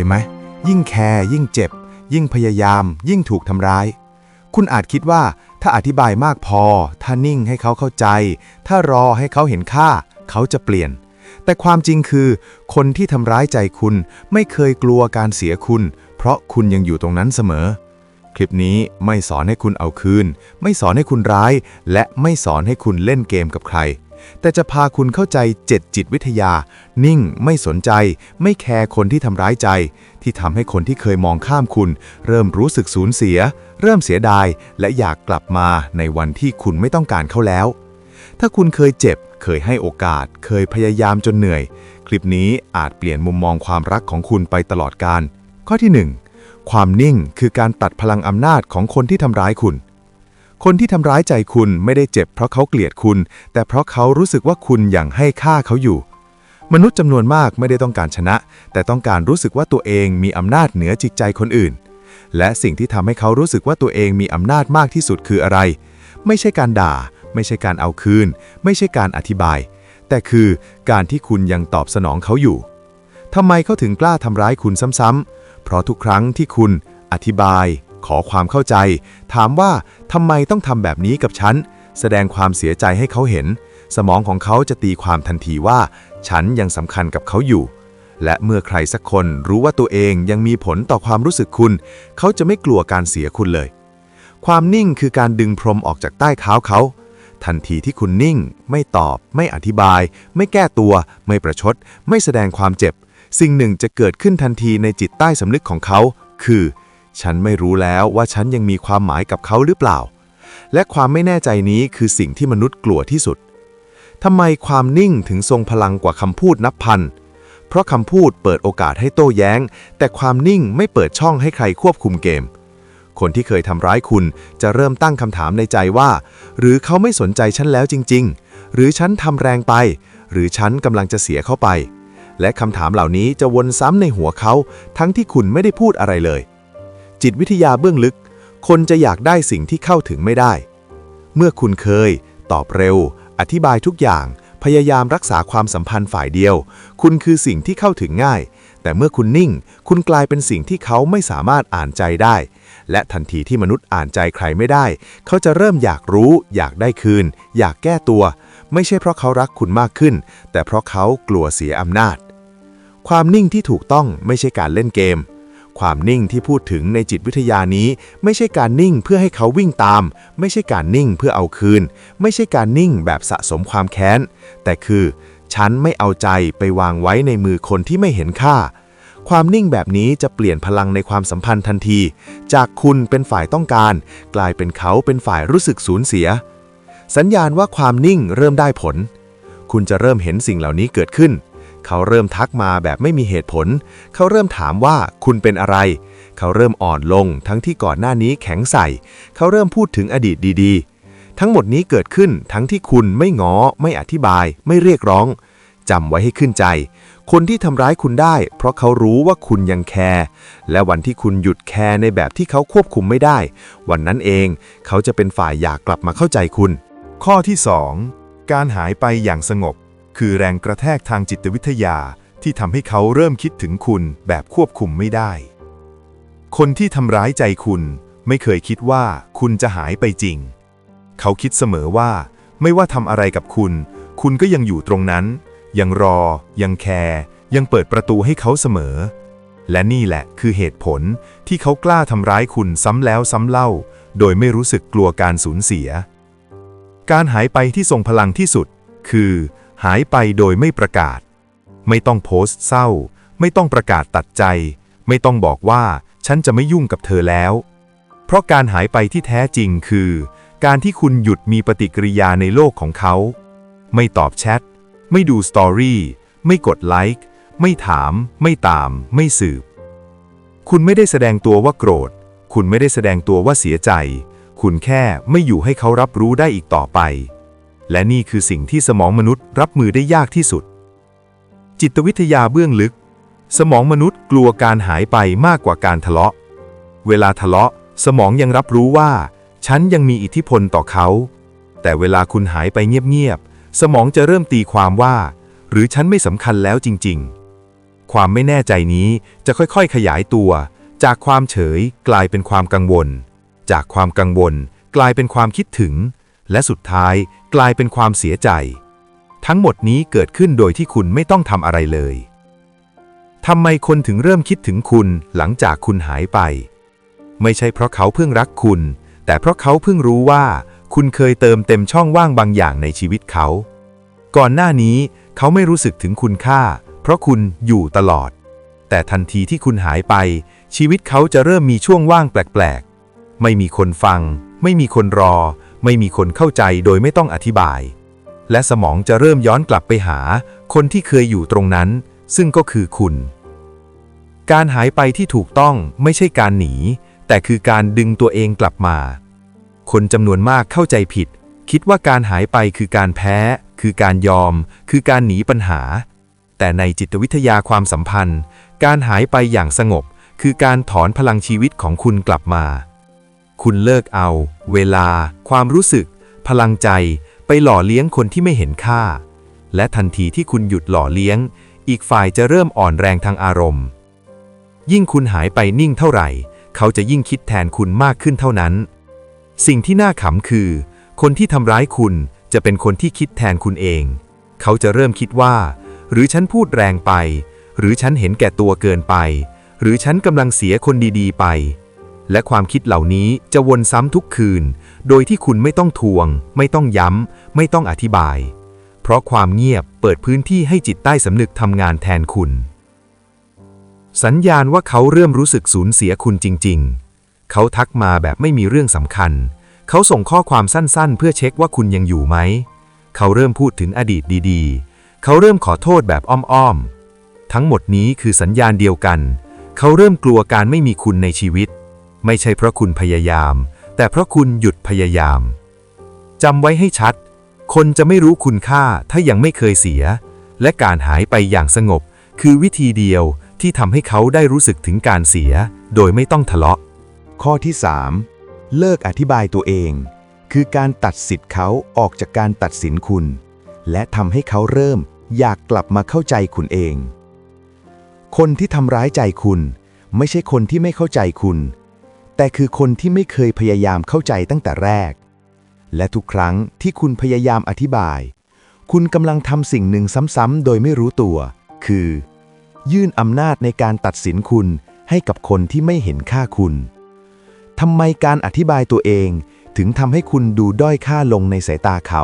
ยไหม ยิ่งแคร์ยิ่งเจ็บ ยิ่งพยายาม ยิ่งถูกทำร้าย คุณอาจคิดว่าถ้าอธิบายมากพอ ถ้านิ่งให้เขาเข้าใจ ถ้ารอให้เขาเห็นค่า เขาจะเปลี่ยน แต่ความจริงคือ คนที่ทำร้ายใจคุณไม่เคยกลัวการเสียคุณ เพราะคุณยังอยู่ตรงนั้นเสมอ คลิปนี้ไม่สอนให้คุณเอาคืน ไม่สอนให้คุณร้าย และไม่สอนให้คุณเล่นเกมกับใคร แต่จะพาคุณเข้าใจ7จิตวิทยา นิ่ง ไม่สนใจ ไม่แคร์คนที่ทำร้ายใจ ที่ทำให้คนที่เคยมองข้ามคุณ เริ่มรู้สึกสูญเสีย เริ่มเสียดาย และอยากกลับมาในวันที่คุณไม่ต้องการเขาแล้ว ถ้าคุณเคยเจ็บ เคยให้โอกาส เคยพยายามจนเหนื่อย คลิปนี้อาจเปลี่ยนมุมมองความรักของคุณไปตลอดการข้อที่ 1 ความนิ่งคือการตัดพลังอำนาจของคนที่ทำร้ายคุณ คนที่ทำร้ายใจคุณไม่ได้เจ็บเพราะเขาเกลียดคุณ แต่เพราะเขารู้สึกว่าคุณย่างให้ค่าเขาอยู่ มนุษย์จำนวนมากไม่ได้ต้องการชนะ แต่ต้องการรู้สึกว่าตัวเองมีอำนาจเหนือจิตใจคนอื่น และสิ่งที่ทำให้เขารู้สึกว่าตัวเองมีอำนาจมากที่สุดคืออะไร ไม่ใช่การด่า ไม่ใช่การเอาคืน ไม่ใช่การอธิบาย แต่คือการที่คุณยังตอบสนองเขาอยู่ทำไมเขาถึงกล้าทำร้ายคุณซ้ำๆเพราะทุกครั้งที่คุณอธิบาย ขอความเข้าใจ ถามว่าทำไมต้องทำแบบนี้กับฉัน แสดงความเสียใจให้เขาเห็น สมองของเขาจะตีความทันทีว่า ฉันยังสำคัญกับเขาอยู่ และเมื่อใครสักคนรู้ว่าตัวเองยังมีผลต่อความรู้สึกคุณ เขาจะไม่กลัวการเสียคุณเลย ความนิ่งคือการดึงพรมออกจากใต้เท้าเขา ทันทีที่คุณนิ่ง ไม่ตอบ ไม่อธิบาย ไม่แก้ตัว ไม่ประชด ไม่แสดงความเจ็บ สิ่งหนึ่งจะเกิดขึ้นทันทีในจิตใต้สำนึกของเขา คือ ฉันไม่รู้แล้วว่าฉันยังมีความหมายกับเขาหรือเปล่า และความไม่แน่ใจนี้คือสิ่งที่มนุษย์กลัวที่สุดทำไมความนิ่งถึงทรงพลังกว่าคำพูดนับพัน เพราะคำพูดเปิดโอกาสให้โต้แย้ง แต่ความนิ่งไม่เปิดช่องให้ใครควบคุมเกม คนที่เคยทำร้ายคุณจะเริ่มตั้งคำถามในใจว่า หรือเขาไม่สนใจฉันแล้วจริง ๆ หรือฉันทำแรงไป หรือฉันกำลังจะเสียเข้าไป และคำถามเหล่านี้จะวนซ้ำในหัวเขา ทั้งที่คุณไม่ได้พูดอะไรเลย จิตวิทยาเบื้องลึก คนจะอยากได้สิ่งที่เข้าถึงไม่ได้ เมื่อคุณเคย ตอบเร็ว อธิบายทุกอย่าง พยายามรักษาความสัมพันธ์ฝ่ายเดียว คุณคือสิ่งที่เข้าถึงง่าย แต่เมื่อคุณนิ่ง คุณกลายเป็นสิ่งที่เขาไม่สามารถอ่านใจได้ และทันทีที่มนุษย์อ่านใจใครไม่ได้ เขาจะเริ่มอยากรู้ อยากได้คืน อยากแก้ตัว ไม่ใช่เพราะเขารักคุณมากขึ้น แต่เพราะเขากลัวเสียอำนาจ ความนิ่งที่ถูกต้องไม่ใช่การเล่นเกม ความนิ่งที่พูดถึงในจิตวิทยานี้ ไม่ใช่การนิ่งเพื่อให้เขาวิ่งตาม ไม่ใช่การนิ่งเพื่อเอาคืน ไม่ใช่การนิ่งแบบสะสมความแค้น แต่คือ ฉันไม่เอาใจไปวางไว้ในมือคนที่ไม่เห็นค่า ความนิ่งแบบนี้จะเปลี่ยนพลังในความสัมพันธ์ทันที จากคุณเป็นฝ่ายต้องการ กลายเป็นเขาเป็นฝ่ายรู้สึกสูญเสีย สัญญาณว่าความนิ่งเริ่มได้ผล คุณจะเริ่มเห็นสิ่งเหล่านี้เกิดขึ้น เขาเริ่มทักมาแบบไม่มีเหตุผล เขาเริ่มถามว่าคุณเป็นอะไร เขาเริ่มอ่อนลงทั้งที่ก่อนหน้านี้แข็งใส่ เขาเริ่มพูดถึงอดีตดีๆ ทั้งหมดนี้เกิดขึ้นทั้งที่คุณไม่ง้อ ไม่อธิบาย ไม่เรียกร้องจำไว้ให้ขึ้นใจ คนที่ทำร้ายคุณได้ เพราะเขารู้ว่าคุณยังแคร์ และวันที่คุณหยุดแคร์ในแบบที่เขาควบคุมไม่ได้ วันนั้นเองเขาจะเป็นฝ่ายอยากกลับมาเข้าใจคุณ ข้อที่ 2 การหายไปอย่างสงบ คือแรงกระแทกทางจิตวิทยาที่ทำให้เขาเริ่มคิดถึงคุณแบบควบคุมไม่ได้ คนที่ทำร้ายใจคุณไม่เคยคิดว่าคุณจะหายไปจริง เขาคิดเสมอว่า ไม่ว่าทำอะไรกับคุณ คุณก็ยังอยู่ตรงนั้น ยังรอ ยังแคร์ยังเปิดประตูให้เขาเสมอ และนี่แหละคือเหตุผลที่เขากล้าทำร้ายคุณซ้ำแล้วซ้ำเล่า โดยไม่รู้สึกกลัวการสูญเสีย การหายไปที่ทรงพลังที่สุด คือ หายไปโดยไม่ประกาศ ไม่ต้องโพสต์เศร้า ไม่ต้องประกาศตัดใจ ไม่ต้องบอกว่าฉันจะไม่ยุ่งกับเธอแล้ว เพราะการหายไปที่แท้จริงคือ การที่คุณหยุดมีปฏิกิริยาในโลกของเขา ไม่ตอบแชท ไม่ดูสตอรี่ไม่กดไลค์ไม่ถาม ไม่ตาม ไม่สืบ คุณไม่ได้แสดงตัวว่าโกรธ คุณไม่ได้แสดงตัวว่าเสียใจ คุณแค่ไม่อยู่ให้เขารับรู้ได้อีกต่อไป และนี่คือสิ่งที่สมองมนุษย์รับมือได้ยากที่สุด จิตวิทยาเบื้องลึก สมองมนุษย์กลัวการหายไปมากกว่าการทะเลาะ เวลาทะเลาะ สมองยังรับรู้ว่า ฉันยังมีอิทธิพลต่อเขา แต่เวลาคุณหายไปเงียบๆ สมองจะเริ่มตีความว่า หรือฉันไม่สำคัญแล้วจริง ๆ ความไม่แน่ใจนี้จะค่อยๆ ขยายตัว จากความเฉยกลายเป็นความกังวล จากความกังวล กลายเป็นความคิดถึง และสุดท้ายกลายเป็นความเสียใจ ทั้งหมดนี้เกิดขึ้นโดยที่คุณไม่ต้องทำอะไรเลยทำไมคนถึงเริ่มคิดถึงคุณหลังจากคุณหายไป ไม่ใช่เพราะเขาเพิ่งรักคุณ แต่เพราะเขาเพิ่งรู้ว่า คุณเคยเติมเต็มช่องว่างบางอย่างในชีวิตเขา ก่อนหน้านี้เขาไม่รู้สึกถึงคุณค่า เพราะคุณอยู่ตลอด แต่ทันทีที่คุณหายไป ชีวิตเขาจะเริ่มมีช่วงว่างแปลกๆ ไม่มีคนฟัง ไม่มีคนรอ ไม่มีคนเข้าใจโดยไม่ต้องอธิบาย และสมองจะเริ่มย้อนกลับไปหา คนที่เคยอยู่ตรงนั้น ซึ่งก็คือคุณ การหายไปที่ถูกต้องไม่ใช่การหนี แต่คือการดึงตัวเองกลับมา คนจำนวนมากเข้าใจผิด คิดว่าการหายไปคือการแพ้ คือการยอม คือการหนีปัญหา แต่ในจิตวิทยาความสัมพันธ์ การหายไปอย่างสงบ คือการถอนพลังชีวิตของคุณกลับมา คุณเลิกเอา เวลา ความรู้สึก พลังใจ ไปหล่อเลี้ยงคนที่ไม่เห็นค่า และทันทีที่คุณหยุดหล่อเลี้ยง อีกฝ่ายจะเริ่มอ่อนแรงทางอารมณ์ ยิ่งคุณหายไปนิ่งเท่าไหร่ เขาจะยิ่งคิดแทนคุณมากขึ้นเท่านั้น สิ่งที่น่าขำคือ คนที่ทำร้ายคุณจะเป็นคนที่คิดแทนคุณเอง เขาจะเริ่มคิดว่า หรือฉันพูดแรงไป หรือฉันเห็นแก่ตัวเกินไป หรือฉันกำลังเสียคนดีๆ ไป และความคิดเหล่านี้จะวนซ้ำทุกคืน โดยที่คุณไม่ต้องทวง ไม่ต้องย้ำ ไม่ต้องอธิบาย เพราะความเงียบเปิดพื้นที่ให้จิตใต้สำนึกทำงานแทนคุณ สัญญาณว่าเขาเริ่มรู้สึกสูญเสียคุณจริง ๆ เขาทักมาแบบไม่มีเรื่องสำคัญ เขาส่งข้อความสั้นๆ เพื่อเช็คว่าคุณยังอยู่ไหม เขาเริ่มพูดถึงอดีตดีๆ เขาเริ่มขอโทษแบบอ้อมๆ ทั้งหมดนี้คือสัญญาณเดียวกัน เขาเริ่มกลัวการไม่มีคุณในชีวิต ไม่ใช่เพราะคุณพยายาม แต่เพราะคุณหยุดพยายามจำไว้ให้ชัด คนจะไม่รู้คุณค่าถ้ายังไม่เคยเสีย และการหายไปอย่างสงบ คือวิธีเดียวที่ทำให้เขาได้รู้สึกถึงการเสีย โดยไม่ต้องทะเลาะ ข้อที่ 3 เลิกอธิบายตัวเอง คือการตัดสิทธิ์เขาออกจากการตัดสินคุณ และทำให้เขาเริ่มอยากกลับมาเข้าใจคุณเอง คนที่ทำร้ายใจคุณ ไม่ใช่คนที่ไม่เข้าใจคุณ แต่คือคนที่ไม่เคยพยายามเข้าใจตั้งแต่แรก และทุกครั้งที่คุณพยายามอธิบาย คุณกำลังทำสิ่งหนึ่งซ้ำๆโดยไม่รู้ตัว คือ ยื่นอำนาจในการตัดสินคุณให้กับคนที่ไม่เห็นค่าคุณทำไมการอธิบายตัวเองถึงทำให้คุณดูด้อยค่าลงในสายตาเขา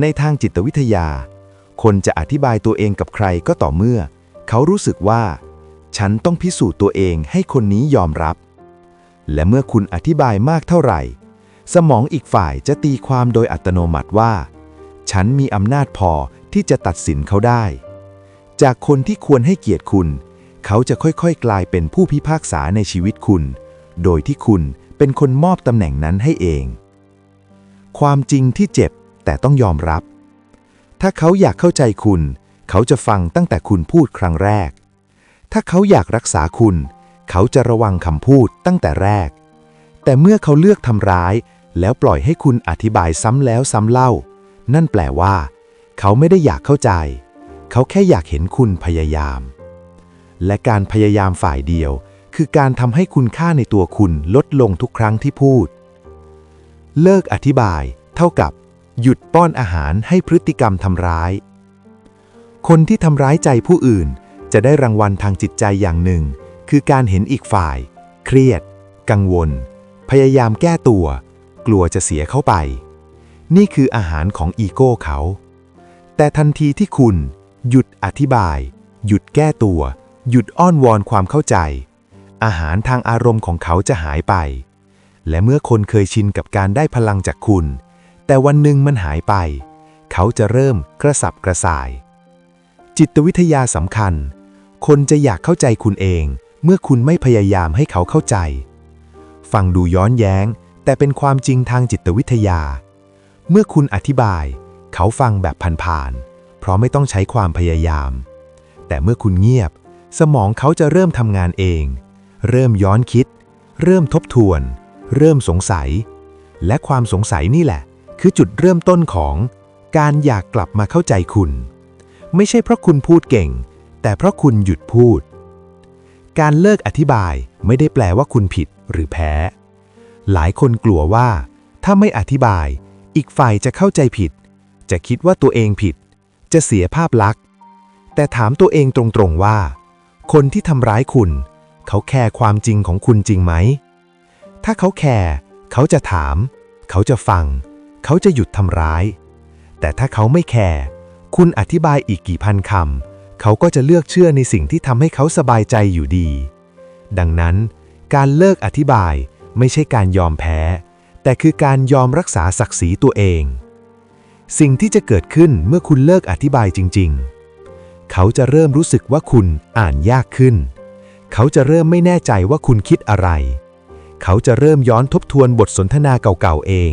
ในทางจิตวิทยา คนจะอธิบายตัวเองกับใครก็ต่อเมื่อ เขารู้สึกว่า ฉันต้องพิสูจน์ตัวเองให้คนนี้ยอมรับ และเมื่อคุณอธิบายมากเท่าไหร่ สมองอีกฝ่ายจะตีความโดยอัตโนมัติว่า ฉันมีอำนาจพอที่จะตัดสินเขาได้ จากคนที่ควรให้เกียรติคุณ เขาจะค่อยๆ กลายเป็นผู้พิพากษาในชีวิตคุณ โดยที่คุณเป็นคนมอบตำแหน่งนั้นให้เอง ความจริงที่เจ็บแต่ต้องยอมรับ ถ้าเขาอยากเข้าใจคุณ เขาจะฟังตั้งแต่คุณพูดครั้งแรก ถ้าเขาอยากรักษาคุณ เขาจะระวังคำพูดตั้งแต่แรก แต่เมื่อเขาเลือกทำร้าย แล้วปล่อยให้คุณอธิบายซ้ำแล้วซ้ำเล่า นั่นแปลว่า เขาไม่ได้อยากเข้าใจ เขาแค่อยากเห็นคุณพยายาม และการพยายามฝ่ายเดียว คือการทำให้คุณค่าในตัวคุณลดลงทุกครั้งที่พูด เลิกอธิบาย เท่ากับ หยุดป้อนอาหารให้พฤติกรรมทำร้าย คนที่ทำร้ายใจผู้อื่น จะได้รางวัลทางจิตใจอย่างหนึ่ง คือการเห็นอีกฝ่าย เครียด กังวล พยายามแก้ตัว กลัวจะเสียเข้าไป นี่คืออาหารของอีโก้เขา แต่ทันทีที่คุณ หยุดอธิบาย หยุดแก้ตัว หยุดอ้อนวอนความเข้าใจ อาหารทางอารมณ์ของเขาจะหายไป และเมื่อคนเคยชินกับการได้พลังจากคุณ แต่วันหนึ่งมันหายไป เขาจะเริ่มกระสับกระส่าย จิตวิทยาสำคัญ คนจะอยากเข้าใจคุณเอง เมื่อคุณไม่พยายามให้เขาเข้าใจ ฟังดูย้อนแย้ง แต่เป็นความจริงทางจิตวิทยา เมื่อคุณอธิบาย เขาฟังแบบผ่านๆ เพราะไม่ต้องใช้ความพยายาม แต่เมื่อคุณเงียบ สมองเขาจะเริ่มทำงานเอง เริ่มย้อนคิด เริ่มทบทวน เริ่มสงสัย และความสงสัยนี่แหละ คือจุดเริ่มต้นของการอยากกลับมาเข้าใจคุณ ไม่ใช่เพราะคุณพูดเก่ง แต่เพราะคุณหยุดพูด การเลิกอธิบายไม่ได้แปลว่าคุณผิดหรือแพ้ หลายคนกลัวว่า ถ้าไม่อธิบาย อีกฝ่ายจะเข้าใจผิด จะคิดว่าตัวเองผิด จะเสียภาพลักษณ์ แต่ถามตัวเองตรงๆว่า คนที่ทำร้ายคุณ เขาแคร์ความจริงของคุณจริงไหม ถ้าเขาแคร์เขาจะถาม เขาจะฟัง เขาจะหยุดทำร้าย แต่ถ้าเขาไม่แคร์คุณอธิบายอีกกี่พันคำ เขาก็จะเลือกเชื่อในสิ่งที่ทำให้เขาสบายใจอยู่ดี ดังนั้นการเลิกอธิบายไม่ใช่การยอมแพ้ แต่คือการยอมรักษาศักดิ์ศรีตัวเอง สิ่งที่จะเกิดขึ้นเมื่อคุณเลิกอธิบายจริง ๆ เขาจะเริ่มรู้สึกว่าคุณอ่านยากขึ้น เขาจะเริ่มไม่แน่ใจว่าคุณคิดอะไร เขาจะเริ่มย้อนทบทวนบทสนทนาเก่าๆเอง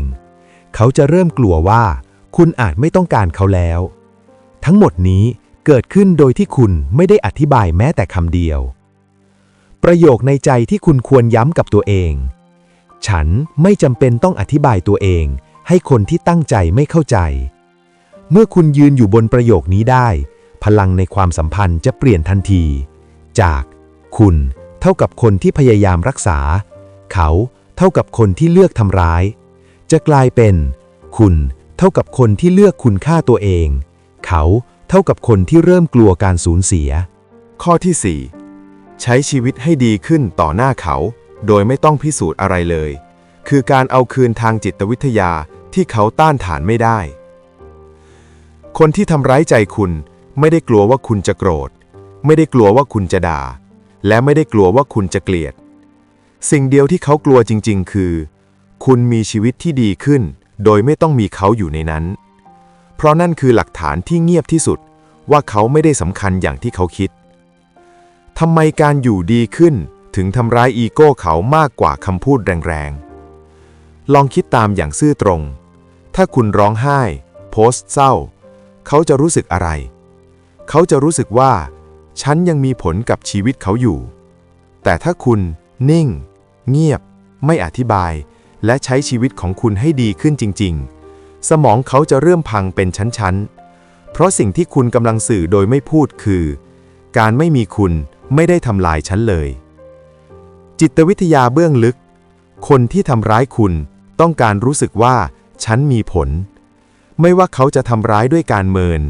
เขาจะเริ่มกลัวว่า คุณอาจไม่ต้องการเขาแล้ว ทั้งหมดนี้ เกิดขึ้นโดยที่คุณไม่ได้อธิบายแม้แต่คำเดียว ประโยคในใจที่คุณควรย้ำกับตัวเอง ฉันไม่จำเป็นต้องอธิบายตัวเอง ให้คนที่ตั้งใจไม่เข้าใจ เมื่อคุณยืนอยู่บนประโยคนี้ได้ พลังในความสัมพันธ์จะเปลี่ยนทันที จากคุณเท่ากับคนที่พยายามรักษา เขาเท่ากับคนที่เลือกทำร้าย จะกลายเป็น คุณเท่ากับคนที่เลือกคุณค่าตัวเอง เขา เท่ากับคนที่เริ่มกลัวการสูญเสีย ข้อที่ 4 ใช้ชีวิตให้ดีขึ้นต่อหน้าเขา โดยไม่ต้องพิสูจน์อะไรเลย คือการเอาคืนทางจิตวิทยาที่เขาต้านทานไม่ได้ คนที่ทำร้ายใจคุณไม่ได้กลัวว่าคุณจะโกรธ ไม่ได้กลัวว่าคุณจะด่า และไม่ได้กลัวว่าคุณจะเกลียด สิ่งเดียวที่เขากลัวจริง ๆ คือ คุณมีชีวิตที่ดีขึ้น โดยไม่ต้องมีเขาอยู่ในนั้น เพราะนั่นคือหลักฐานที่เงียบที่สุดว่าเขาไม่ได้สำคัญอย่างที่เขาคิดทำไมการอยู่ดีขึ้นถึงทำร้ายอีโก้เขามากกว่าคำพูดแรงๆ ลองคิดตามอย่างซื่อตรง ถ้าคุณร้องไห้ โพสต์เศร้า เขาจะรู้สึกอะไร เขาจะรู้สึกว่า ฉันยังมีผลกับชีวิตเขาอยู่ แต่ถ้าคุณนิ่ง เงียบ ไม่อธิบาย และใช้ชีวิตของคุณให้ดีขึ้นจริง ๆ สมองเขาจะเริ่มพังเป็นชั้นๆ เพราะสิ่งที่คุณกำลังสื่อโดยไม่พูดคือ การไม่มีคุณไม่ได้ทำลายฉันเลย จิตวิทยาเบื้องลึก คนที่ทำร้ายคุณต้องการรู้สึกว่าฉันมีผล ไม่ว่าเขาจะทำร้ายด้วยการเมิน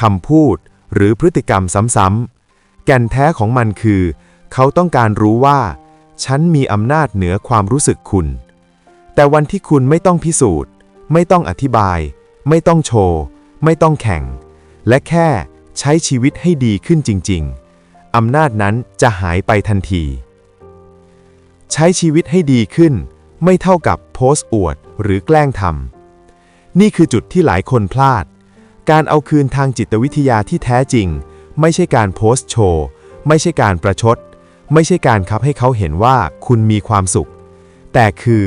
คำพูด หรือพฤติกรรมซ้ำๆ แก่นแท้ของมันคือ เขาต้องการรู้ว่า ฉันมีอำนาจเหนือความรู้สึกคุณ แต่วันที่คุณไม่ต้องพิสูจน์ ไม่ต้องอธิบาย ไม่ต้องโชว์ ไม่ต้องแข่ง และแค่ใช้ชีวิตให้ดีขึ้นจริง ๆ อำนาจนั้นจะหายไปทันที ใช้ชีวิตให้ดีขึ้น ไม่เท่ากับโพสต์อวดหรือแกล้งทำนี่คือจุดที่หลายคนพลาด การเอาคืนทางจิตวิทยาที่แท้จริง ไม่ใช่การโพสต์โชว์ ไม่ใช่การประชด ไม่ใช่การคับให้เขาเห็นว่าคุณมีความสุข แต่คือ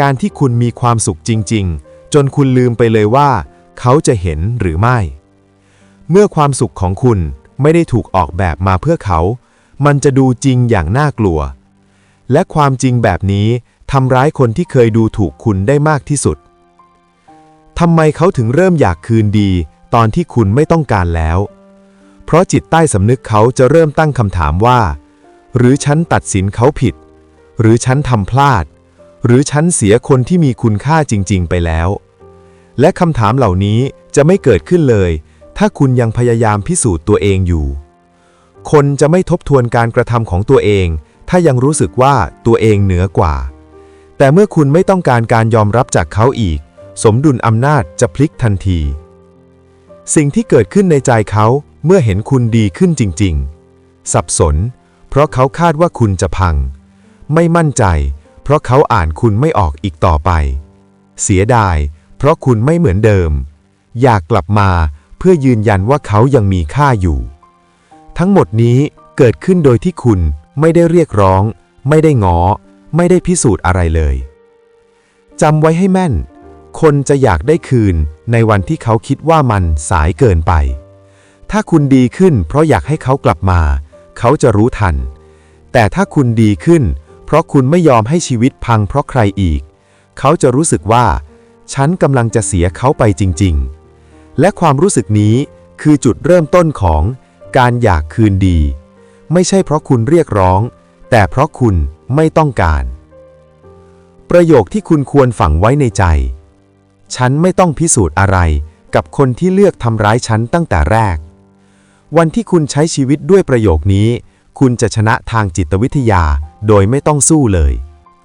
การที่คุณมีความสุขจริง ๆ จนคุณลืมไปเลยว่า เขาจะเห็นหรือไม่ เมื่อความสุขของคุณไม่ได้ถูกออกแบบมาเพื่อเขา มันจะดูจริงอย่างน่ากลัว และความจริงแบบนี้ทำร้ายคนที่เคยดูถูกคุณได้มากที่สุด ทำไมเขาถึงเริ่มอยากคืนดี ตอนที่คุณไม่ต้องการแล้ว เพราะจิตใต้สำนึกเขาจะเริ่มตั้งคำถามว่า หรือฉันตัดสินเขาผิด หรือฉันทำพลาด หรือฉันเสียคนที่มีคุณค่าจริง ๆ ไปแล้ว และคำถามเหล่านี้จะไม่เกิดขึ้นเลย ถ้าคุณยังพยายามพิสูจน์ตัวเองอยู่ คนจะไม่ทบทวนการกระทำของตัวเอง ถ้ายังรู้สึกว่าตัวเองเหนือกว่า แต่เมื่อคุณไม่ต้องการการยอมรับจากเขาอีก สมดุลอำนาจจะพลิกทันที สิ่งที่เกิดขึ้นในใจเขาเมื่อเห็นคุณดีขึ้นจริง ๆ สับสน เพราะเขาคาดว่าคุณจะพัง ไม่มั่นใจ เพราะเขาอ่านคุณไม่ออกอีกต่อไป เสียดาย เพราะคุณไม่เหมือนเดิม อยากกลับมาเพื่อยืนยันว่าเขายังมีค่าอยู่ ทั้งหมดนี้เกิดขึ้นโดยที่คุณไม่ได้เรียกร้อง ไม่ได้ง้อไม่ได้พิสูจน์อะไรเลยจำไว้ให้แม่น คนจะอยากได้คืนในวันที่เขาคิดว่ามันสายเกินไป ถ้าคุณดีขึ้นเพราะอยากให้เขากลับมา เขาจะรู้ทัน แต่ถ้าคุณดีขึ้นเราะคุณไม่ยอมให้ชีวิตพังเพราะใครอีก เขาจะรู้สึกว่า ฉันกำลังจะเสียเขาไปจริง ๆ และความรู้สึกนี้คือจุดเริ่มต้นของการอยากคืนดี ไม่ใช่เพราะคุณเรียกร้อง แต่เพราะคุณไม่ต้องการ ประโยคที่คุณควรฝังไว้ในใจ ฉันไม่ต้องพิสูจน์อะไรกับคนที่เลือกทำร้ายฉันตั้งแต่แรก วันที่คุณใช้ชีวิตด้วยประโยคนี้ คุณจะชนะทางจิตวิทยา โดยไม่ต้องสู้เลย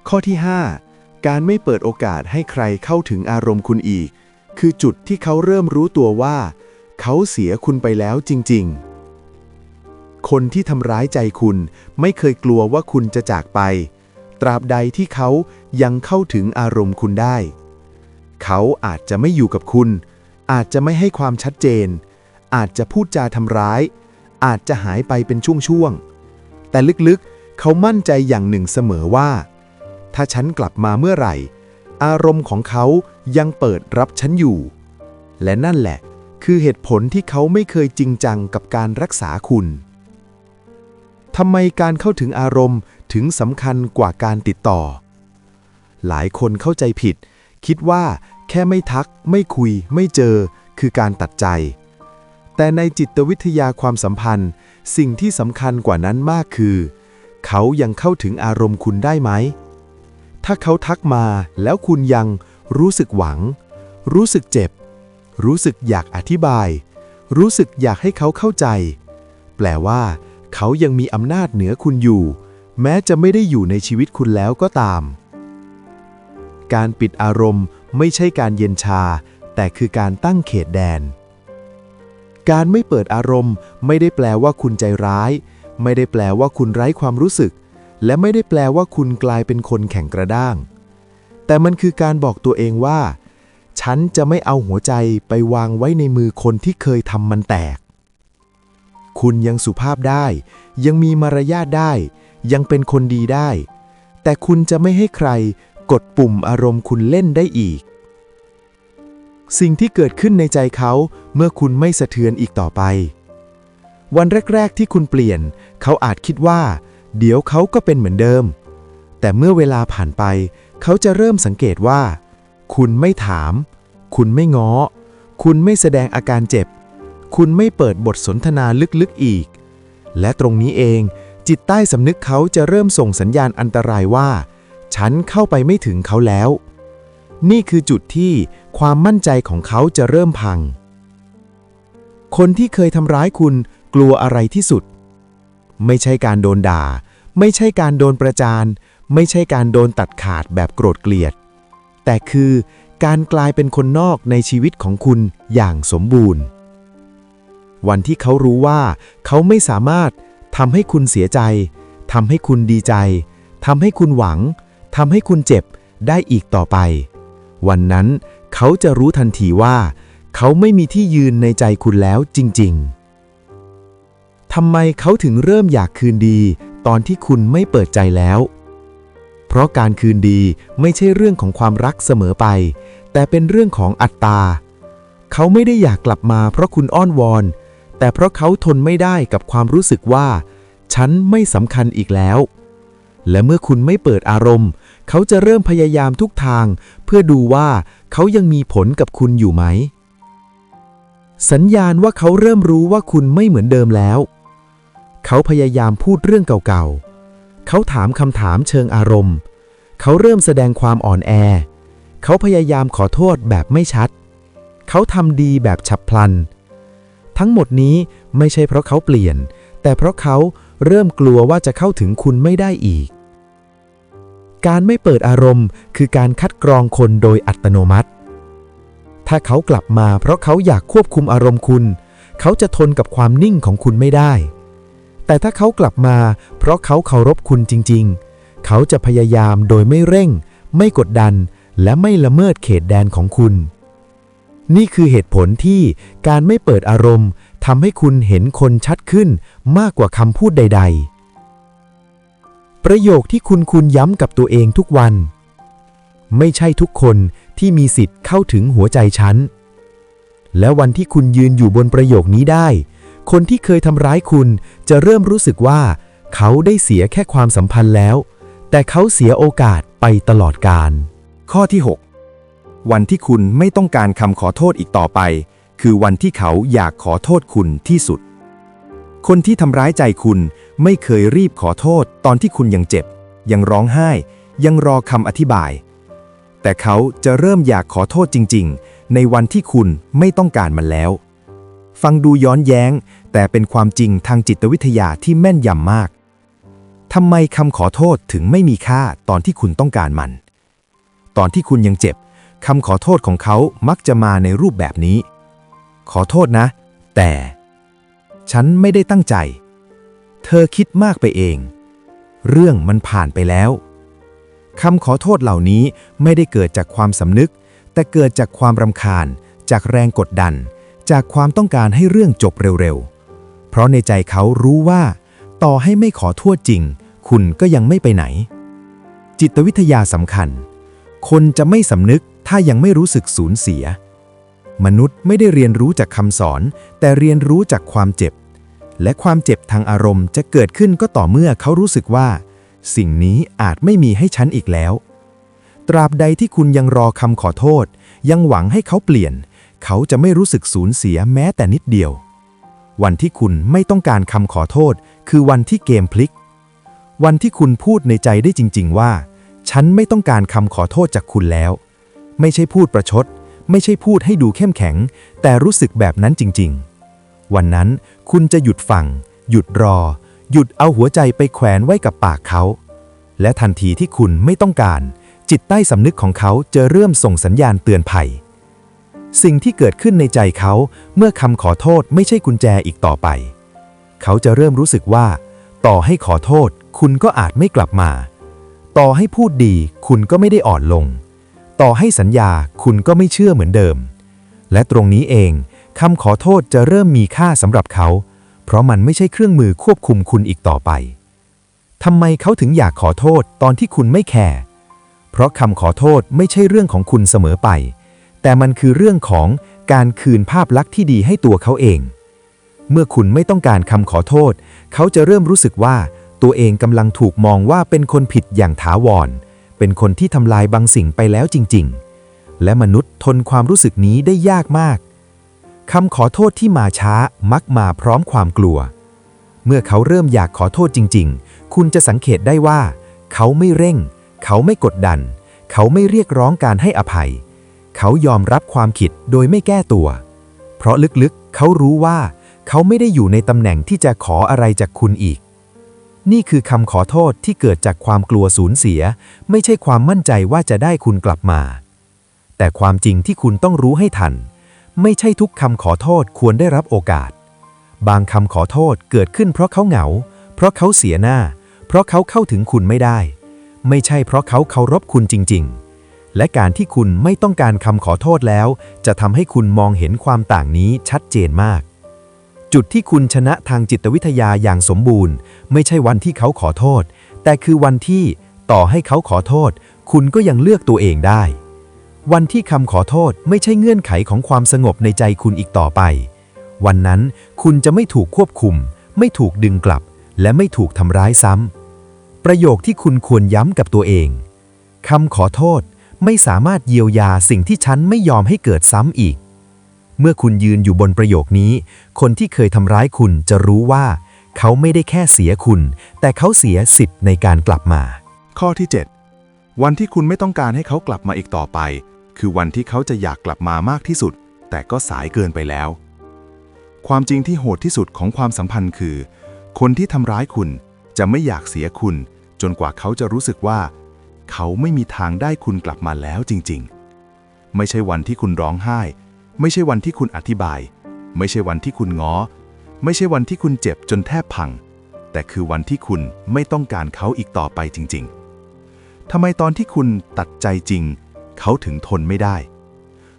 ข้อที่ 5 การไม่เปิดโอกาสให้ใครเข้าถึงอารมณ์คุณอีก คือจุดที่เขาเริ่มรู้ตัวว่า เขาเสียคุณไปแล้วจริง ๆ คนที่ทำร้ายใจคุณไม่เคยกลัวว่าคุณจะจากไป ตราบใดที่เขายังเข้าถึงอารมณ์คุณได้ เขาอาจจะไม่อยู่กับคุณ อาจจะไม่ให้ความชัดเจน อาจจะพูดจาทำร้าย อาจจะหายไปเป็นช่วงๆแต่ลึกๆ เขามั่นใจอย่างหนึ่งเสมอว่า ถ้าฉันกลับมาเมื่อไหร่ อารมณ์ของเขายังเปิดรับฉันอยู่ และนั่นแหละ คือเหตุผลที่เขาไม่เคยจริงจังกับการรักษาคุณทำไมการเข้าถึงอารมณ์ถึงสำคัญกว่าการติดต่อ หลายคนเข้าใจผิด คิดว่าแค่ไม่ทัก ไม่คุย ไม่เจอ คือการตัดใจ แต่ในจิตวิทยาความสัมพันธ์ สิ่งที่สำคัญกว่านั้นมากคือ เขายังเข้าถึงอารมณ์คุณได้ไหม ถ้าเขาทักมาแล้วคุณยังรู้สึกหวัง รู้สึกเจ็บ รู้สึกอยากอธิบาย รู้สึกอยากให้เขาเข้าใจ แปลว่า เขายังมีอำนาจเหนือคุณอยู่ แม้จะไม่ได้อยู่ในชีวิตคุณแล้วก็ตาม การปิดอารมณ์ไม่ใช่การเย็นชา แต่คือการตั้งเขตแดน การไม่เปิดอารมณ์ไม่ได้แปลว่าคุณใจร้าย ไม่ได้แปลว่าคุณไร้ความรู้สึก และไม่ได้แปลว่าคุณกลายเป็นคนแข็งกระด้าง แต่มันคือการบอกตัวเองว่า ฉันจะไม่เอาหัวใจไปวางไว้ในมือคนที่เคยทำมันแตก คุณยังสุภาพได้ ยังมีมารยาทได้ ยังเป็นคนดีได้ แต่คุณจะไม่ให้ใครกดปุ่มอารมณ์คุณเล่นได้อีก สิ่งที่เกิดขึ้นในใจเขาเมื่อคุณไม่สะเทือนอีกต่อไป วันแรก ๆ ที่คุณเปลี่ยน เขาอาจคิดว่า เดี๋ยวเขาก็เป็นเหมือนเดิม แต่เมื่อเวลาผ่านไป เขาจะเริ่มสังเกตว่า คุณไม่ถาม คุณไม่ง้อ คุณไม่แสดงอาการเจ็บ คุณไม่เปิดบทสนทนาลึกๆอีก และตรงนี้เอง จิตใต้สำนึกเขาจะเริ่มส่งสัญญาณอันตรายว่า ฉันเข้าไปไม่ถึงเขาแล้ว นี่คือจุดที่ความมั่นใจของเขาจะเริ่มพัง คนที่เคยทำร้ายคุณ กลัวอะไรที่สุด ไม่ใช่การโดนด่า ไม่ใช่การโดนประจาน ไม่ใช่การโดนตัดขาดแบบโกรธเกลียด แต่คือการกลายเป็นคนนอกในชีวิตของคุณอย่างสมบูรณ์ วันที่เขารู้ว่าเขาไม่สามารถทำให้คุณเสียใจทำให้คุณดีใจทำให้คุณหวังทำให้คุณเจ็บได้อีกต่อไป วันนั้นเขาจะรู้ทันทีว่า เขาไม่มีที่ยืนในใจคุณแล้วจริง ๆ ทำไมเขาถึงเริ่มอยากคืนดี ตอนที่คุณไม่เปิดใจแล้ว เพราะการคืนดีไม่ใช่เรื่องของความรักเสมอไป แต่เป็นเรื่องของอัตตา เขาไม่ได้อยากกลับมาเพราะคุณอ้อนวอน แต่เพราะเขาทนไม่ได้กับความรู้สึกว่า ฉันไม่สำคัญอีกแล้ว และเมื่อคุณไม่เปิดอารมณ์ เขาจะเริ่มพยายามทุกทาง เพื่อดูว่าเขายังมีผลกับคุณอยู่ไหมสัญญาณว่าเขาเริ่มรู้ว่าคุณไม่เหมือนเดิมแล้ว เขาพยายามพูดเรื่องเก่าๆ เขาถามคำถามเชิงอารมณ์ เขาเริ่มแสดงความอ่อนแอ เขาพยายามขอโทษแบบไม่ชัด เขาทำดีแบบฉับพลัน ทั้งหมดนี้ไม่ใช่เพราะเขาเปลี่ยน แต่เพราะเขาเริ่มกลัวว่าจะเข้าถึงคุณไม่ได้อีก การไม่เปิดอารมณ์ คือการคัดกรองคนโดยอัตโนมัติ ถ้าเขากลับมาเพราะเขาอยากควบคุมอารมณ์คุณ เขาจะทนกับความนิ่งของคุณไม่ได้ แต่ถ้าเขากลับมา เพราะเขาเคารพคุณจริง ๆ เขาจะพยายามโดยไม่เร่ง ไม่กดดัน และไม่ละเมิดเขตแดนของคุณ นี่คือเหตุผลที่การไม่เปิดอารมณ์ทำให้คุณเห็นคนชัดขึ้นมากกว่าคำพูดใด ๆ ประโยคที่คุณคุณย้ำกับตัวเองทุกวัน ไม่ใช่ทุกคนที่มีสิทธิ์เข้าถึงหัวใจฉัน และวันที่คุณยืนอยู่บนประโยคนี้ได้ คนที่เคยทำร้ายคุณจะเริ่มรู้สึกว่า เขาได้เสียแค่ความสัมพันธ์แล้ว แต่เขาเสียโอกาสไปตลอดกาลข้อที่ 6 วันที่คุณไม่ต้องการคำขอโทษอีกต่อไป คือวันที่เขาอยากขอโทษคุณที่สุดคคนที่ทำร้ายใจคุณไม่เคยรีบขอโทษตอนที่คุณยังเจ็บ ยังร้องไห้ ยังรอคำอธิบาย แต่เขาจะเริ่มอยากขอโทษจริง ๆ ในวันที่คุณไม่ต้องการมันแล้วฟังดูย้อนแย้ง แต่เป็นความจริงทางจิตวิทยาที่แม่นยำมาก ทำไมคำขอโทษถึงไม่มีค่าตอนที่คุณต้องการมัน ตอนที่คุณยังเจ็บคำขอโทษของเขามักจะมาในรูปแบบนี้ ขอโทษนะ แต่ ฉันไม่ได้ตั้งใจ เธอคิดมากไปเอง เรื่องมันผ่านไปแล้วคำขอโทษเหล่านี้ไม่ได้เกิดจากความสำนึก แต่เกิดจากความรำคาญ จากแรงกดดัน จากความต้องการให้เรื่องจบเร็วๆ เพราะในใจเขารู้ว่า ต่อให้ไม่ขอโทษจริง คุณก็ยังไม่ไปไหน จิตวิทยาสำคัญ คนจะไม่สำนึกถ้ายังไม่รู้สึกสูญเสีย มนุษย์ไม่ได้เรียนรู้จากคำสอน แต่เรียนรู้จากความเจ็บ และความเจ็บทางอารมณ์จะเกิดขึ้นก็ต่อเมื่อเขารู้สึกว่า สิ่งนี้อาจไม่มีให้ฉันอีกแล้ว ตราบใดที่คุณยังรอคำขอโทษ ยังหวังให้เขาเปลี่ยน เขาจะไม่รู้สึกสูญเสียแม้แต่นิดเดียว วันที่คุณไม่ต้องการคำขอโทษ คือวันที่เกมพลิก วันที่คุณพูดในใจได้จริง ๆ ว่า ฉันไม่ต้องการคำขอโทษจากคุณแล้ว ไม่ใช่พูดประชด ไม่ใช่พูดให้ดูเข้มแข็ง แต่รู้สึกแบบนั้นจริง ๆ วันนั้นคุณจะหยุดฟัง หยุดรอ หยุดเอาหัวใจไปแขวนไว้กับปากเขา และทันทีที่คุณไม่ต้องการ จิตใต้สำนึกของเขาจะเริ่มส่งสัญญาณเตือนภัย สิ่งที่เกิดขึ้นในใจเขาเมื่อคำขอโทษไม่ใช่กุญแจอีกต่อไป เขาจะเริ่มรู้สึกว่า ต่อให้ขอโทษ คุณก็อาจไม่กลับมา ต่อให้พูดดีคุณก็ไม่ได้อ่อนลง ต่อให้สัญญาคุณก็ไม่เชื่อเหมือนเดิม และตรงนี้เองคำขอโทษจะเริ่มมีค่าสำหรับเขา เพราะมันไม่ใช่เครื่องมือควบคุมคุณอีกต่อไปทำไมเขาถึงอยากขอโทษตอนที่คุณไม่แคร์เพราะคำขอโทษไม่ใช่เรื่องของคุณเสมอไป แต่มันคือเรื่องของการคืนภาพลักษณ์ที่ดีให้ตัวเขาเอง เมื่อคุณไม่ต้องการคำขอโทษ เขาจะเริ่มรู้สึกว่า ตัวเองกำลังถูกมองว่าเป็นคนผิดอย่างถาวร เป็นคนที่ทำลายบางสิ่งไปแล้วจริง ๆ และมนุษย์ทนความรู้สึกนี้ได้ยากมากคำขอโทษที่มาช้ามักมาพร้อมความกลัว เมื่อเขาเริ่มอยากขอโทษจริง ๆ คุณจะสังเกตได้ว่า เขาไม่เร่ง เขาไม่กดดัน เขาไม่เรียกร้องการให้อภัย เขายอมรับความผิดโดยไม่แก้ตัว เพราะลึกๆ เขารู้ว่า เขาไม่ได้อยู่ในตำแหน่งที่จะขออะไรจากคุณอีก นี่คือคำขอโทษที่เกิดจากความกลัวสูญเสีย ไม่ใช่ความมั่นใจว่าจะได้คุณกลับมา แต่ความจริงที่คุณต้องรู้ให้ทัน ไม่ใช่ทุกคำขอโทษควรได้รับโอกาส บางคำขอโทษเกิดขึ้นเพราะเขาเหงา เพราะเขาเสียหน้า เพราะเขาเข้าถึงคุณไม่ได้ ไม่ใช่เพราะเขาเคารพคุณจริง ๆ และการที่คุณไม่ต้องการคำขอโทษแล้ว จะทำให้คุณมองเห็นความต่างนี้ชัดเจนมาก จุดที่คุณชนะทางจิตวิทยาอย่างสมบูรณ์ ไม่ใช่วันที่เขาขอโทษ แต่คือวันที่ต่อให้เขาขอโทษ คุณก็ยังเลือกตัวเองได้ วันที่คำขอโทษไม่ใช่เงื่อนไขของความสงบในใจคุณอีกต่อไป วันนั้นคุณจะไม่ถูกควบคุม ไม่ถูกดึงกลับ และไม่ถูกทำร้ายซ้ำประโยคที่คุณควรย้ำกับตัวเองคำขอโทษ ไม่สามารถเยียวยาสิ่งที่ฉันไม่ยอมให้เกิดซ้ำอีก เมื่อคุณยืนอยู่บนประโยคนี้ คนที่เคยทำร้ายคุณจะรู้ว่า เขาไม่ได้แค่เสียคุณ แต่เขาเสียสิทธิ์ในการกลับมา ข้อที่ 7 วันที่คุณไม่ต้องการให้เขากลับมาอีกต่อไป คือวันที่เขาจะอยากกลับมามากที่สุด แต่ก็สายเกินไปแล้ว ความจริงที่โหดที่สุดของความสัมพันธ์คือ คนที่ทำร้ายคุณจะไม่อยากเสียคุณ จนกว่าเขาจะรู้สึกว่า เขาไม่มีทางได้คุณกลับมาแล้วจริงๆ ไม่ใช่วันที่คุณร้องไห้ ไม่ใช่วันที่คุณอธิบาย ไม่ใช่วันที่คุณง้อ ไม่ใช่วันที่คุณเจ็บจนแทบพัง แต่คือวันที่คุณไม่ต้องการเขาอีกต่อไปจริงๆทำไมตอนที่คุณตัดใจจริง เขาถึงทนไม่ได้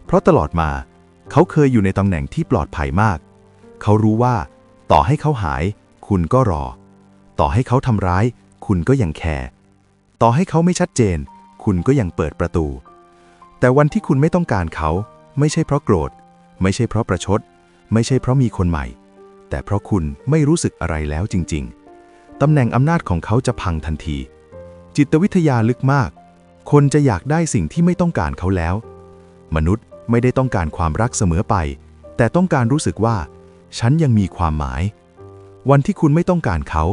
เพราะตลอดมาเขาเคยอยู่ในตำแหน่งที่ปลอดภัยมาก เขารู้ว่า ต่อให้เขาหาย คุณก็รอ ต่อให้เขาทำร้าย คุณก็ยังแคร์ ต่อให้เขาไม่ชัดเจน คุณก็ยังเปิดประตู แต่วันที่คุณไม่ต้องการเขา ไม่ใช่เพราะโกรธ ไม่ใช่เพราะประชด ไม่ใช่เพราะมีคนใหม่ แต่เพราะคุณไม่รู้สึกอะไรแล้วจริง ๆ ตำแหน่งอำนาจของเขาจะพังทันที จิตวิทยาลึกมาก คนจะอยากได้สิ่งที่ไม่ต้องการเขาแล้ว มนุษย์ไม่ได้ต้องการความรักเสมอไป แต่ต้องการรู้สึกว่า ฉันยังมีความหมาย วันที่คุณไม่ต้องการเขา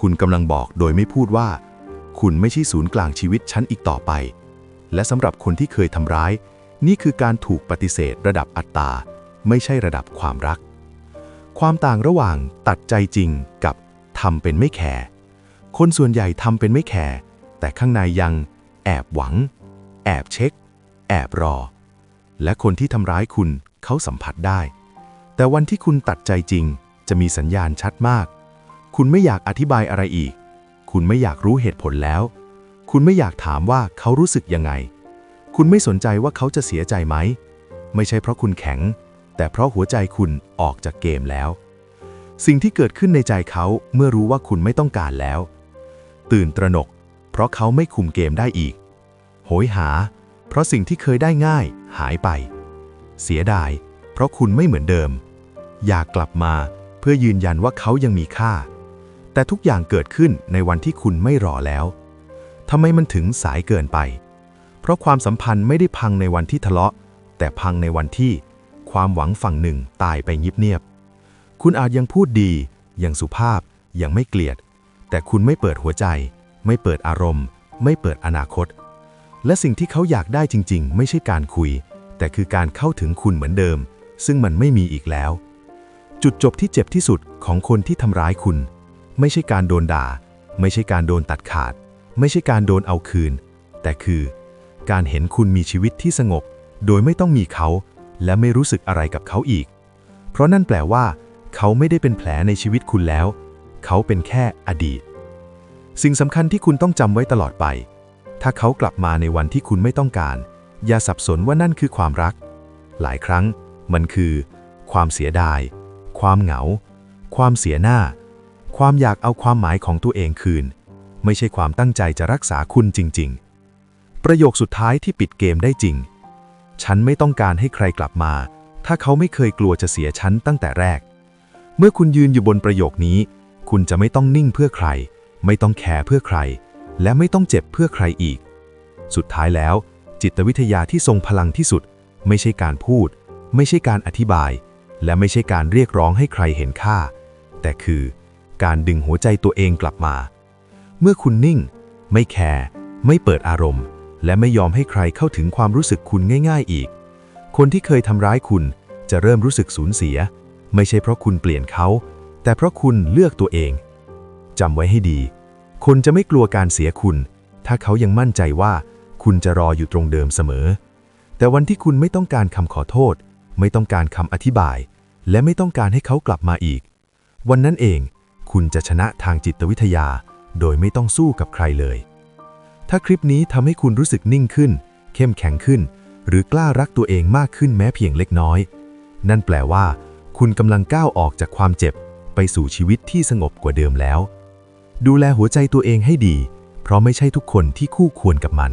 คุณกำลังบอกโดยไม่พูดว่า คุณไม่ใช่ศูนย์กลางชีวิตฉันอีกต่อไป และสำหรับคนที่เคยทำร้าย นี่คือการถูกปฏิเสธระดับอัตตา ไม่ใช่ระดับความรัก ความต่างระหว่างตัดใจจริงกับทำเป็นไม่แคร์คนส่วนใหญ่ทำเป็นไม่แคร์แต่ข้างในยังแอบหวัง แอบเช็ค แอบรอ และคนที่ทำร้ายคุณเขาสัมผัสได้ แต่วันที่คุณตัดใจจริง จะมีสัญญาณชัดมาก คุณไม่อยากอธิบายอะไรอีก คุณไม่อยากรู้เหตุผลแล้ว คุณไม่อยากถามว่าเขารู้สึกยังไง คุณไม่สนใจว่าเขาจะเสียใจไหม ไม่ใช่เพราะคุณแข็ง แต่เพราะหัวใจคุณออกจากเกมแล้ว สิ่งที่เกิดขึ้นในใจเขาเมื่อรู้ว่าคุณไม่ต้องการแล้ว ตื่นตระหนก เพราะเขาไม่คุมเกมได้อีก โหยหา เพราะสิ่งที่เคยได้ง่าย หายไป เสียดาย เพราะคุณไม่เหมือนเดิม อยากกลับมาเพื่อยืนยันว่าเขายังมีค่า แต่ทุกอย่างเกิดขึ้นในวันที่คุณไม่รอแล้วทำไมมันถึงสายเกินไป เพราะความสัมพันธ์ไม่ได้พังในวันที่ทะเลาะ แต่พังในวันที่ ความหวังฝั่งหนึ่งตายไปเงียบ คุณอาจยังพูดดี ยังสุภาพ ยังไม่เกลียด แต่คุณไม่เปิดหัวใจ ไม่เปิดอารมณ์ ไม่เปิดอนาคต และสิ่งที่เขาอยากได้จริง ๆ ไม่ใช่การคุย แต่คือการเข้าถึงคุณเหมือนเดิม ซึ่งมันไม่มีอีกแล้ว จุดจบที่เจ็บที่สุดของคนที่ทำร้ายคุณ ไม่ใช่การโดนด่า ไม่ใช่การโดนตัดขาด ไม่ใช่การโดนเอาคืน แต่คือ การเห็นคุณมีชีวิตที่สงบ โดยไม่ต้องมีเขา และไม่รู้สึกอะไรกับเขาอีก เพราะนั่นแปลว่า เขาไม่ได้เป็นแผลในชีวิตคุณแล้ว เขาเป็นแค่อดีต สิ่งสำคัญที่คุณต้องจำไว้ตลอดไป ถ้าเขากลับมาในวันที่คุณไม่ต้องการ อย่าสับสนว่านั่นคือความรัก หลายครั้ง มันคือ ความเสียดาย ความเหงา ความเสียหน้า ความอยากเอาความหมายของตัวเองคืน ไม่ใช่ความตั้งใจจะรักษาคุณจริง ๆ ประโยคสุดท้ายที่ปิดเกมได้จริง ฉันไม่ต้องการให้ใครกลับมา ถ้าเขาไม่เคยกลัวจะเสียฉันตั้งแต่แรก เมื่อคุณยืนอยู่บนประโยคนี้ คุณจะไม่ต้องนิ่งเพื่อใคร ไม่ต้องแคร์เพื่อใคร และไม่ต้องเจ็บเพื่อใครอีก สุดท้ายแล้ว จิตวิทยาที่ทรงพลังที่สุด ไม่ใช่การพูด ไม่ใช่การอธิบาย และไม่ใช่การเรียกร้องให้ใครเห็นค่า แต่คือ การดึงหัวใจตัวเองกลับมา เมื่อคุณนิ่ง ไม่แคร์ไม่เปิดอารมณ์ และไม่ยอมให้ใครเข้าถึงความรู้สึกคุณง่าย ๆ อีก คนที่เคยทำร้ายคุณจะเริ่มรู้สึกสูญเสีย ไม่ใช่เพราะคุณเปลี่ยนเขา แต่เพราะคุณเลือกตัวเองจำไว้ให้ดี คนจะไม่กลัวการเสียคุณ ถ้าเขายังมั่นใจว่า คุณจะรออยู่ตรงเดิมเสมอ แต่วันที่คุณไม่ต้องการคำขอโทษ ไม่ต้องการคำอธิบาย และไม่ต้องการให้เขากลับมาอีก วันนั้นเอง คุณจะชนะทางจิตวิทยา โดยไม่ต้องสู้กับใครเลย ถ้าคลิปนี้ทำให้คุณรู้สึกนิ่งขึ้น เข้มแข็งขึ้น หรือกล้ารักตัวเองมากขึ้นแม้เพียงเล็กน้อย นั่นแปลว่า คุณกำลังก้าวออกจากความเจ็บ ไปสู่ชีวิตที่สงบกว่าเดิมแล้ว ดูแลหัวใจตัวเองให้ดี เพราะไม่ใช่ทุกคนที่คู่ควรกับมัน